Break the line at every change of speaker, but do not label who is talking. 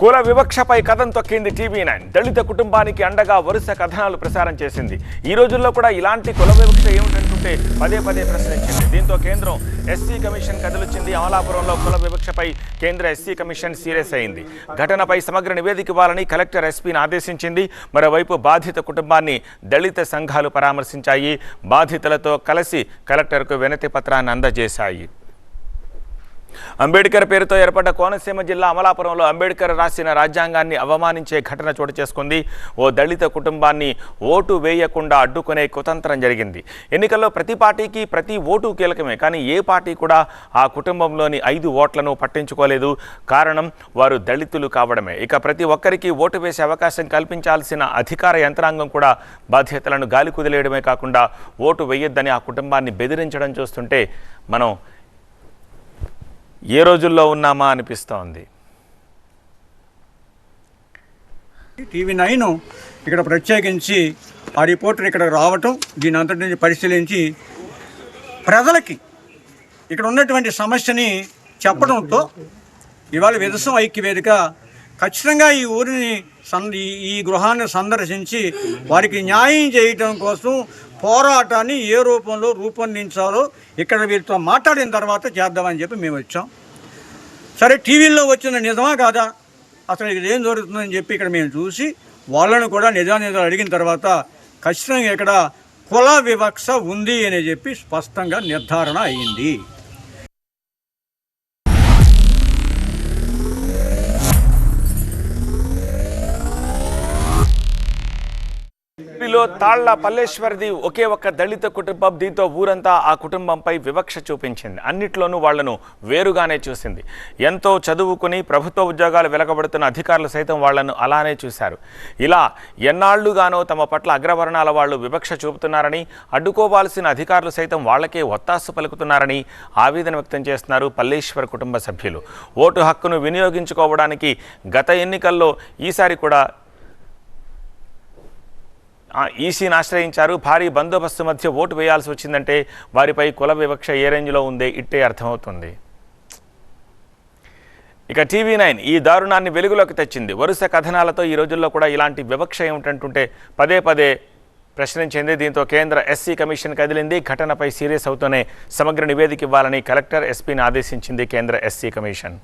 కుల వివక్షపై కథం తొక్కింది టీవీ నైన్. దళిత కుటుంబానికి అండగా వరుస కథనాలు ప్రసారం చేసింది. ఈ రోజుల్లో కూడా ఇలాంటి కుల వివక్ష ఏమిటంటుంటే పదే పదే ప్రశ్నించింది. దీంతో కేంద్రం ఎస్సీ కమిషన్ కదిలిచ్చింది. అమలాపురంలో కుల వివక్షపై కేంద్ర ఎస్సీ కమిషన్ సీరియస్ అయింది. ఘటనపై సమగ్ర నివేదిక ఇవ్వాలని కలెక్టర్ ఎస్పీని ఆదేశించింది. మరోవైపు బాధిత కుటుంబాన్ని దళిత సంఘాలు పరామర్శించాయి. బాధితులతో కలిసి కలెక్టర్కు వినతి పత్రాన్ని అందజేశాయి. అంబేద్కర్ పేరుతో ఏర్పడ్డ కోనసీమ జిల్లా అమలాపురంలో అంబేద్కర్ రాసిన రాజ్యాంగాన్ని అవమానించే ఘటన చోటు చేసుకుంది. ఓ దళిత కుటుంబాన్ని ఓటు వేయకుండా అడ్డుకునే కుతంత్రం జరిగింది. ఎన్నికల్లో ప్రతి పార్టీకి ప్రతి ఓటు కీలకమే కానీ ఏ పార్టీ కూడా ఆ కుటుంబంలోని ఐదు ఓట్లను పట్టించుకోలేదు. కారణం వారు దళితులు కావడమే. ఇక ప్రతి ఒక్కరికి ఓటు వేసే అవకాశం కల్పించాల్సిన అధికార యంత్రాంగం కూడా బాధ్యతలను గాలి కుదిలేయడమే కాకుండా ఓటు వేయొద్దని ఆ కుటుంబాన్ని బెదిరించడం చూస్తుంటే మనం ఏ రోజుల్లో ఉన్నామా అనిపిస్తోంది?
టీవీ నైన్ ఇక్కడ ప్రత్యేకించి ఆ రిపోర్టర్ ఇక్కడ రావటం దీని అంతటి నుంచి పరిశీలించి ప్రజలకి ఇక్కడ ఉన్నటువంటి సమస్యని చెప్పడంతో ఇవాళ విదసం ఐక్యవేదిక ఖచ్చితంగా ఈ ఊరిని సంద ఈ- ఈ గృహాన్ని సందర్శించి వారికి న్యాయం చేయటం కోసం పోరాటాన్ని ఏ రూపంలో రూపొందించాలో ఇక్కడ వీరితో మాట్లాడిన తర్వాత చేద్దామని చెప్పి మేము వచ్చాం. సరే టీవీల్లో వచ్చిన నిజమా కాదా? అసలు ఇది ఏం జరుగుతుందని చెప్పి ఇక్కడ మేము చూసి వాళ్ళను కూడా నిజానిజాలు అడిగిన తర్వాత ఖచ్చితంగా ఇక్కడ కుల వివక్ష ఉంది అని చెప్పి స్పష్టంగా నిర్ధారణ అయింది.
ఢిల్లీలో తాళ్ళ పల్లేశ్వరిది ఒకే ఒక్క దళిత కుటుంబం దీంతో ఊరంతా ఆ కుటుంబంపై వివక్ష చూపించింది. అన్నిట్లోనూ వాళ్ళను వేరుగానే చూసింది. ఎంతో చదువుకుని ప్రభుత్వ ఉద్యోగాలు వెలకబడుతున్న అధికారులు సైతం వాళ్ళను అలానే చూశారు. ఇలా ఎన్నాళ్ళుగానో తమ పట్ల అగ్రవర్ణాల వాళ్ళు వివక్ష చూపుతున్నారని అడ్డుకోవాల్సిన అధికారులు సైతం వాళ్ళకే ఒత్తాసు పలుకుతున్నారని ఆవేదన వ్యక్తం చేస్తున్నారు పల్లేశ్వర్ కుటుంబ సభ్యులు. ఓటు హక్కును వినియోగించుకోవడానికి గత ఎన్నికల్లో ఈసారి కూడా ఈసీని ఆశ్రయించారు. భారీ బందోబస్తు మధ్య ఓటు వేయాల్సి వచ్చిందంటే వారిపై కుల వివక్ష ఏ రేంజ్లో ఉందే ఇట్టే అర్థమవుతుంది. ఇక టీవీ నైన్ ఈ దారుణాన్ని వెలుగులోకి తెచ్చింది. వరుస కథనాలతో ఈ రోజుల్లో కూడా ఇలాంటి వివక్ష ఏమిటంటుంటే పదే పదే ప్రశ్నించింది. దీంతో కేంద్ర ఎస్సీ కమిషన్ కదిలింది. ఘటనపై సీరియస్ అవుతూనే సమగ్ర నివేదిక ఇవ్వాలని కలెక్టర్ ఎస్పీని ఆదేశించింది కేంద్ర ఎస్సీ కమిషన్.